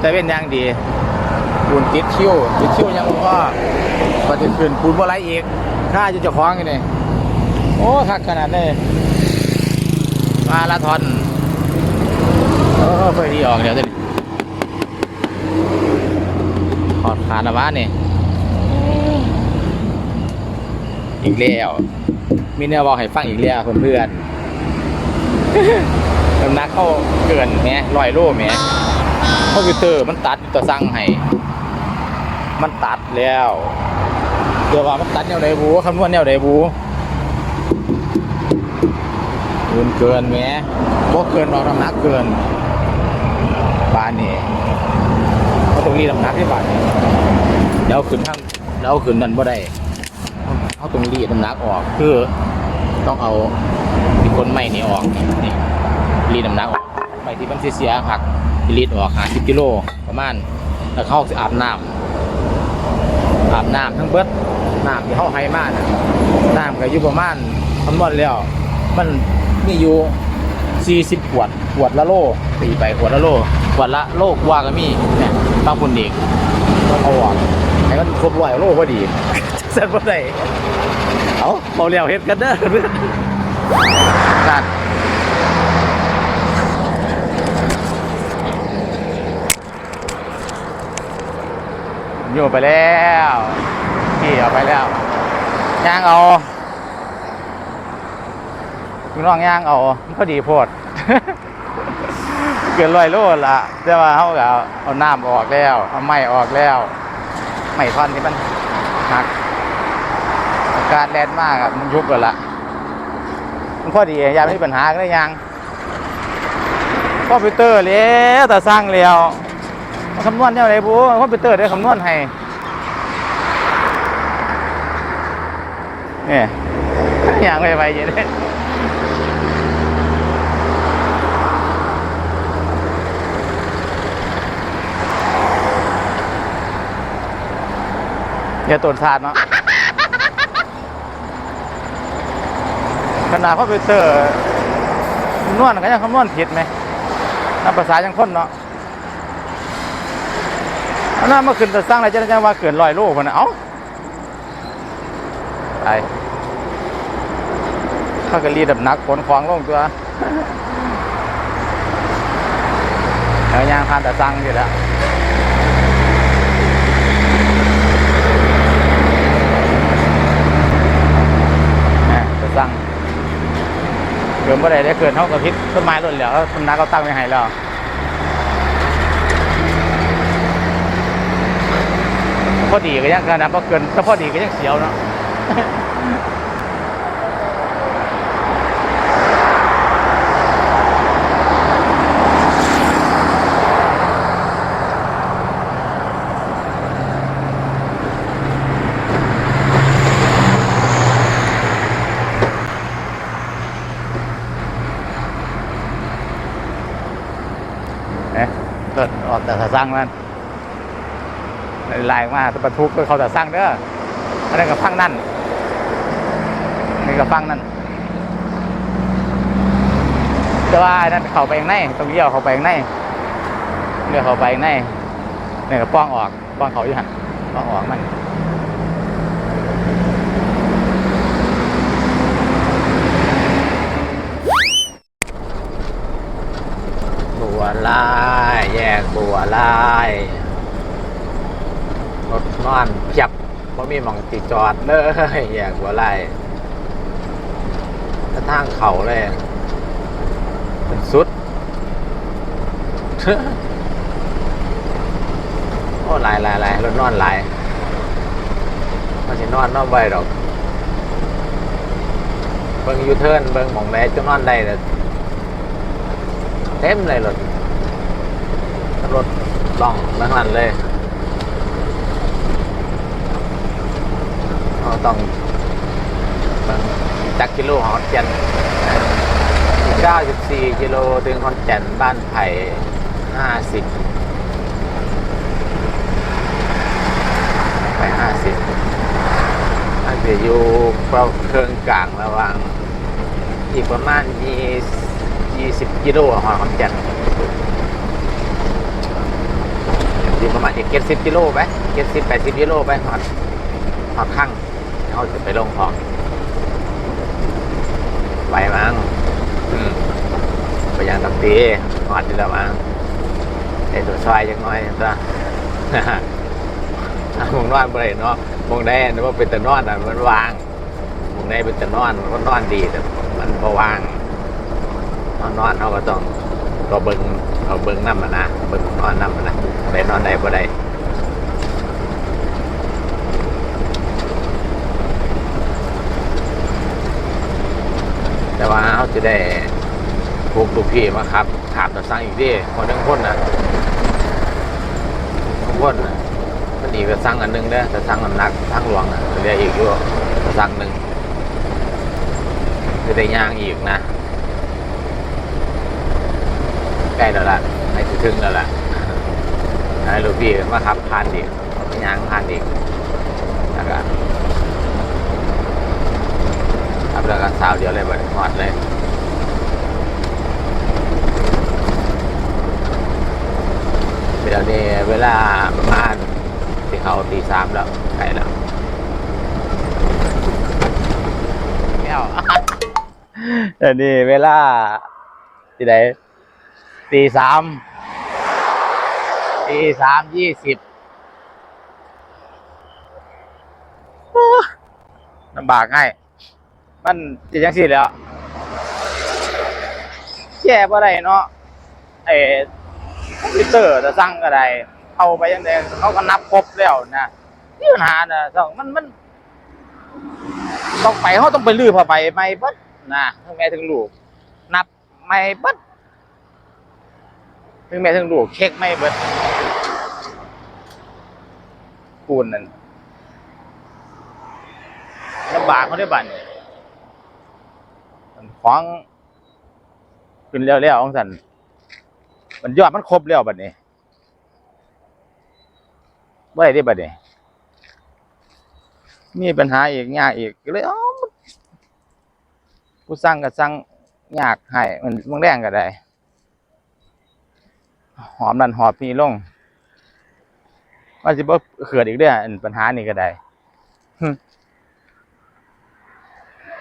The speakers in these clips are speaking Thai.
แต่เว้นอย่างดีปูนติดคิ้วติดคิ้วยังก็มาถึงคืนปูนบ่ไรอีกข้าจะเจะคล้าของกันนี่โอ้คักขนาดนี้มาลาทอนเออไฟดีออกเดี๋ยวจะขอดขาดนะวะนี่อีกแล้วมีแนวบอกให้ฟังอีกแล้วเพื่อนๆน้ำหนักเข้าเกินแหมลอยโลแหมค อมพิวเตอร์มันตัดตัวสั่งให้ มันตัดแล้วเดี๋ยวว่ามันตัดแนวไหนบูคำนวณแนวไหนบูเกินเกินแหมบ่เกินเราน้ำหนักเกินบานนี่เขาะตรงนี้น้ำหนักที่บานเดี๋ยวขึ้นข้างเดี๋ยวขึ้นนั่นบ่ได้เขาตรงรีดน้ำหนักออกคือต้องเอามีคนใหม่นี่ออกนี่รีดน้ำหนักออกไปที่มันเสียหัก รีดออกหาสิบกิโลประมาณแล้วเข้าสิอาบน้ำอาบน้ำทั้งเบิดน้ำที่เขาให้มาน่ะน้ำก็อยู่ประมาณคำนวณแล้ว มันมีอยู่ 40 ขวด ขวดละโลตีไปขวดละโล ขวดละโลกว่าก็มีเนี่ยบางคนเด็กต้องเอาออกให้มันครบร้อยโลพอดีเสร็จพอดีเอาเอาเลี้ยวเฮ็ดกันเด้อเพื่อน อยู่ไปแล้วขี่ออกไปแล้วย่างเอาพี่น้องย่างเอามันพอดีโพดเกินร้อยโลละแต่ว่าเขาก็เอาเอาน้ำออกแล้วเอาไม้ออกแล้วไม้ท่อนที่มันหักอากาศแดดมากอะมันยุบกันละมันพอดียามไม่มีปัญหาก็ได้ยังคอมพิวเตอร์แล้วแต่สร้างแล้ว คำนวณเนี่ยอะไรบูคอมพิวเตอร์ได้คำนวณให้เนี่ยอย่างไปไปยอะเลยอย่าตรวจสาดเนาะขนาดคอมพิวเตอร์คำนวณก็ยังคำนวณผิดไหมนับภาษายังคนเนาะันนั้นมาขึ้นแต่สร้างอะไรจะได้ว่าเกินร้อยโลคนน่ะเอ้าไปข้าก็รีดับนักขนของลงตัวแล้วยางพานแต่สร้างอยู่แล้วแหม่ต่สร้งเกินบ่ได้ได้เกินเท่ากับพิษต้นไม้ต้นเหลียวต้นน้าก็ตั้งไว้ให้แล้ว พอดีก็ยังกันนะพอเกินถ้าพอดีก็ยังเสียวเนาะเอ๊ะเกิดออกแต่สร้างมัน ลายมาบรรทุกก็เขาแต่สร้างเด้ออันนั้นกับฟังนั่นนี่กับฟังนั่นแต่ว่านนั้นเขาไปข้างในต้องเลี้ยวเขาไปข้างในเลี้ยวเขาไปข้างในเนี่ยก็ป้องออกป้องเขาอยู่หันป้องออกมันบัวลายแยกบัวลาย รถนอนเพียบเพราะมีหมองติดจอดเลยแยกบัวลายถ้าทางเขาเลยเป็นสุด โอ้หลายหลายหลายรถนอนหลายมันจะนอนนอนไปดอก เบิ่งยูเทิร์นเบิ่งหมองแม่จะนอนได้แต่เต็มเลยรถรถล่องทั้งนั้นเลยเรา ต้องจักกิโลของขอนแก่น94กิโลถึงขอนแก่นบ้านไผ่50ไปห้าสิบอาจจะอยู่เปล่าเครื่องกลางระหว่าง อีกประมาณยี่ยี่สิบกิโลหอขอนแก่นสิประมาณอีกเจ็ดสิบกิโลไปเจ็ดสิบแปดสิบกิโลไปหอดหอดข้าง เอาจะไปลงของไหวมั้งอืมไปยังตักตีหอดดีแล้วมั้งไอ้ตัวซอยยังน้อยตัวอะมองนอนบ่ไปเนาะมองได้นะว่าเป็นแต่นอนอะมันวางมองได้เป็นแต่นอนมันก็นอนดีแต่มันพอวางนอนนอนเขาก็ต้องก็เบิ้งเอาเบิ้งน้ำมันนะเบิ้งนอนน้ำมันนะไปนอนได้บ่ได้ แต่ว่าเขาจะได้พวกลูกพี่มาครับถามต่อสั่งอีกดิคนหนึ่งคนน่ะทุกคนน่ะมันอีกก็สั่งอันหนึงเด้อแต่สั่งน้ำหนักทางหลวงอะเหลืออีกอยู่ก็สั่งหนึ่งจะได้ย่างอีกนะใกล้แล้วล่ะให้สิถึงแล้วล่ะให้ลูกพี่มาขับผ่านอีกย่างผ่านอีกแล้วก็ขับ แล้วก็สาวเดียวเลยบัดนี้หอดเลยเดี๋ยวนี้เวลาประมาณที่เขาตีสามแล้วใกล้แล้วแก้วเดี๋ยวนี้เวลาที่ไหนตีสามตีสามยี่สิบโอ้ลำบากง่าย มันจะยังสิแล้วแย่บ่ได้เนาะเออคอมพิวเตอร์จะสั่งก็ได้เอาไปยังไงเขาก็นับครบแล้วนะนี่ปัญหาน่ะสองมันมัน ต้องไปเขาต้องไปลื้อผ้าใบไม่เบิดนะถึงแม้ถึงลูก นับไม่เบิดถึงแม้ถึงลูกเช็คไม่เบิดปูนนั่นลำบากเขาได้บัตร ของขึ้นเร็วๆของสันมันยอดมันครบแล้วบัดนี้บ่ได้ที่บัดนี้มีปัญหาอีกยากอีกเลยเอ้ามันผู้สั่งก็สั่งยากให้มันบางแรงก็ได้ หอมนั่นหอบนี่ลงว่าสิบ่เกิดอีกเด้ออันปัญหานี่ก็ได้หึ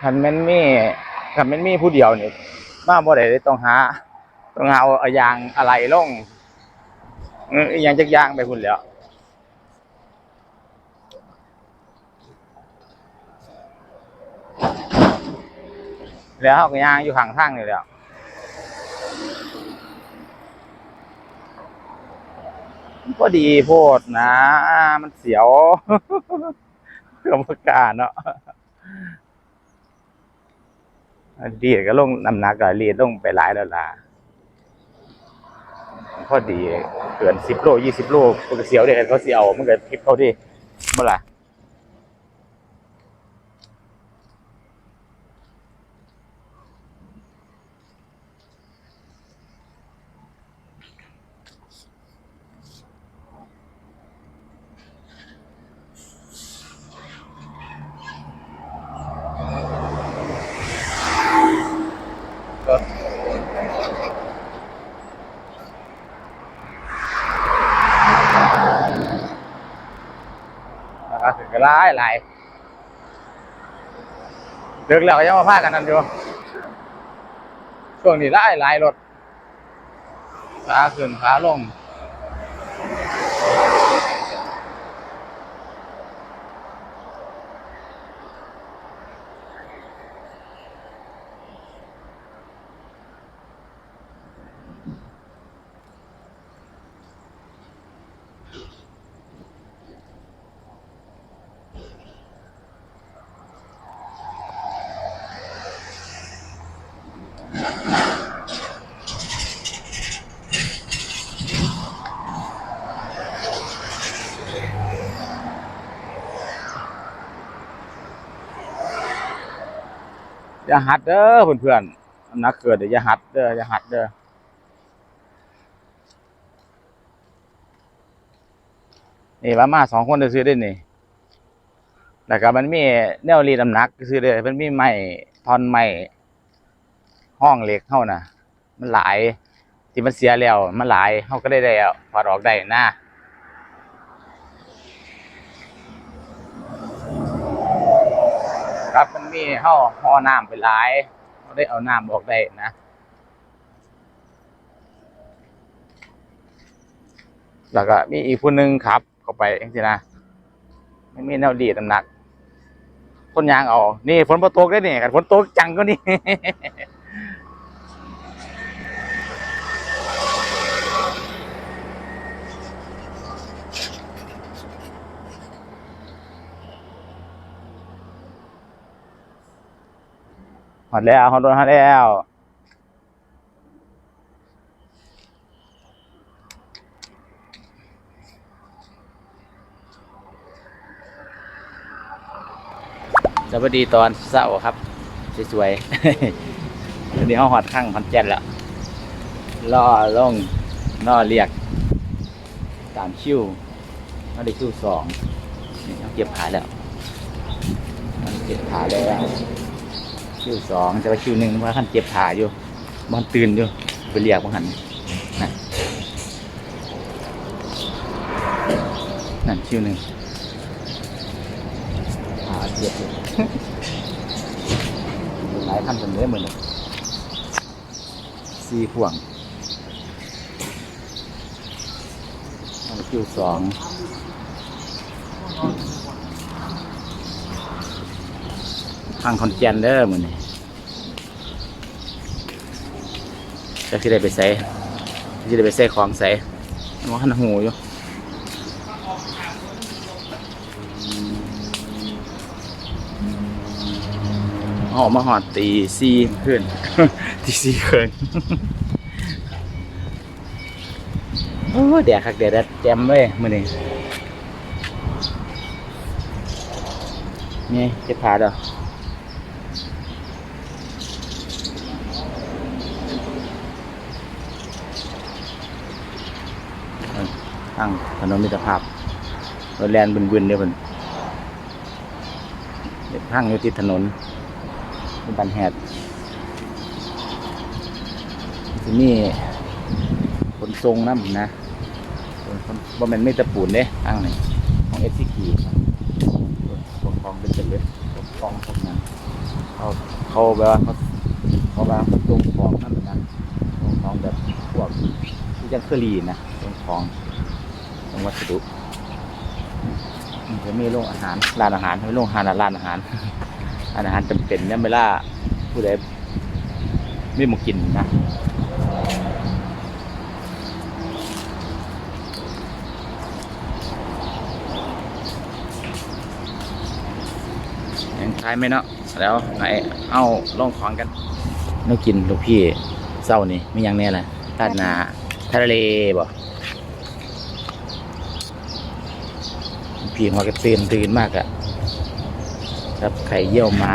คันแม่นมี คันม่นมีผู้เดียวนี่มาบ่ได้ต้องหา ต้องหาเอาอายางอะไรลงอออหยังจักยางไปพุ่นแล้วแล้วเขาก็ยางอยู่ข้างทางนี่แหล้วก็ดีโพดนะ มันเสียวกรรมการเนาะ อันดีก็ลงน้ำหนักก็รีดลงไปหลายแล้วล่ะพอดีเกินสิบโลยี่สิบโลมันก็เสียวเด็เขาเสียวมันก็คลิปเขาดิเมื่อไหร่ รับถึก็หลายหลายเลิกแล้วก็ยังมาพากันนั่นอยู่ช่วงนี้หลายหลายรถขาขึ้นขาลง อย่าหัดเด้อเพื่อนๆนักเกิดเดี๋ยวอย่าหัดเด้ออย่าหัดเด้อนี่ว่ามาสองคนจะซื้อได้นี่แล้วก็มันมีแนวรีดน้ำหนักซื้อได้มันมีไม้ทอนไม้ห้องเหล็กเข้านะมันหลายที่มันเสียแล้ว มันหลายเขาก็ได้แล้วพอดออกได้นะ ครับ มันมีห่อห่อน้ำไปหลายเขาได้เอาน้ำบอกได้นะแล้วก็มีอีกผู้หนึ่งขับ เข้าไปเองสินะไม่มีแนวดีดน้ำหนักคนยางเอา นี่ฝนโปรตกได้นี่กันฝนตกจังก็นี่ อดแล้วหอดรถหอดแล้วสวัสดีตอนเช้าครับ สวยๆวันนี้เขาหอดข้างพันแจ็ดแล้วล่อลงล่อเรียก ตามคิวเขาได้คิวสองนี่เขาเก็บขาแล้วเขาเก็บขาแล้ว คิวสองแต่ว่าคิวหนึ่งว่าขันเจ็บขาอยู่มันตื่นอยู่ไปเรียกว่าหันนะนั่นคิวหนึ่งขาเจ็บอยู่หลายทำจนเนื้อมือนึ่งสี่พ่วงคิวสอง ข้างคอนเจนเด้อมือนี่จะที่ได้ไปใส่ที่ได้ไปใส่ของใส่มองหันหูอยู่ออกมาหอดตีซีขึ้นตีซีขึ้นโอ้ยแดดคักแดดแดดแจ่มเลยมือนี่นี่เจ็บขาเด้อทางถนนมิตรภาพรถแลนบึนๆเดี๋ยวมันเด็ดทางอยู่ที่ถนนเป็นบันแหดที่นี่ขนทรงน้ำนะคนบ่แม่นไม่ตะปูนเด้ทางนี้ของเอสซีกีพวกของเป็นเล็ดพวกของพวกนั้นเขาเขาแบบว่าเขาเขาแบบตรงของนั่นเหมือนกันของของแบบพวกที่ยังเคอรีนนะตรงของ ของวัสดุมันจะมีโรงอาหารร้านอาหารไม่โรงอาหารร้านอาหารร้านอาหารจำเป็นเนี่ยเวลาผู้ใดไม่มากินนะยังคล้ไหมเนาะแล้วไหนเอาลองของกันไม่กินลูกพี่เศร้านี่ไม่ยังแน่แหละตาดนาทะเลบ่ พี่หัวกระตื่นตื่นมากอะครับไข่เยี่ยวมา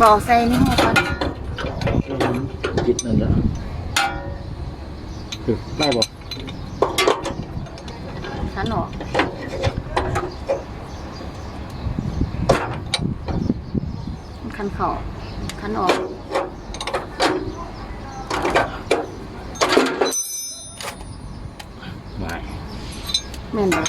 บอกใส่นี่หัวก่อนจิตนั่นแหละคือไม่บอกขันออกขันเข่าขันออกไม่แม่นบ่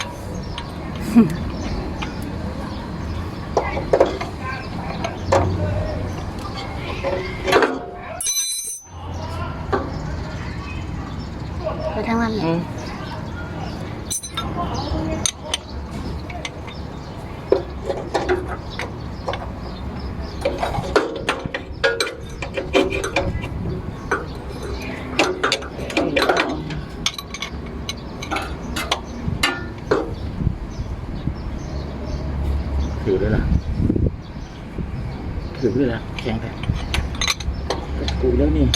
ไปทางนั้นเลย ถือด้วยนะถือด้วยนะแข็งไปกูแล้วนี่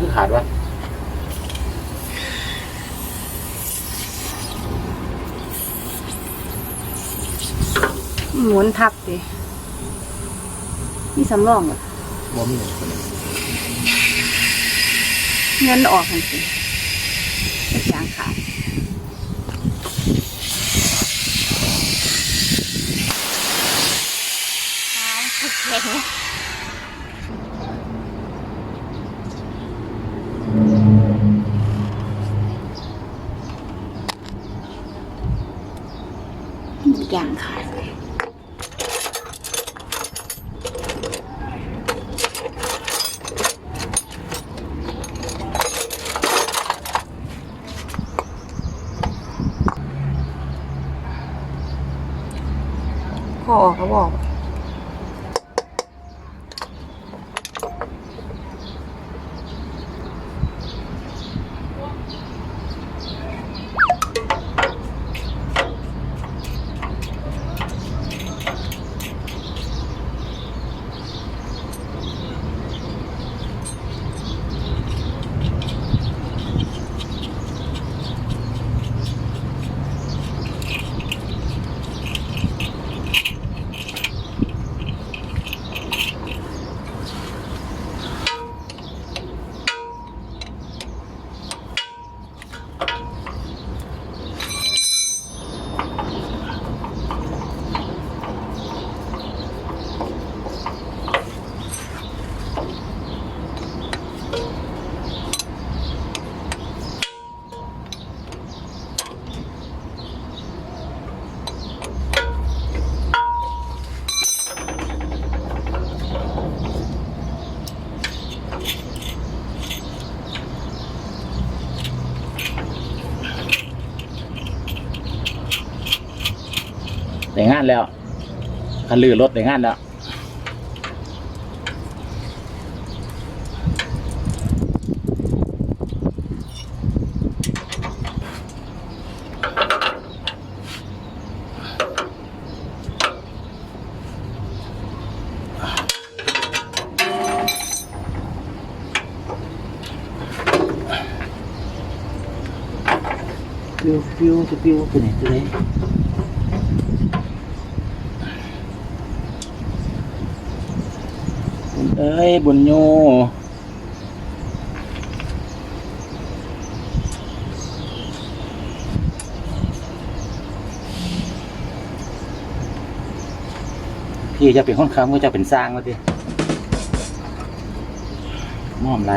อย่างที่ขาดวะหมุนทับดินี่สำรองบ่บ่มีเงินออกทันทียางขาดแข็ง อย่างค่ะ คันลือรถได้งานแล้วปิวปิวจะปิวตัวไหนตัวไหน บุญ เอ้ย บุญโยพี่จะเป็นคนค้ำก็จะเป็นสร้างก็ดิมอมไร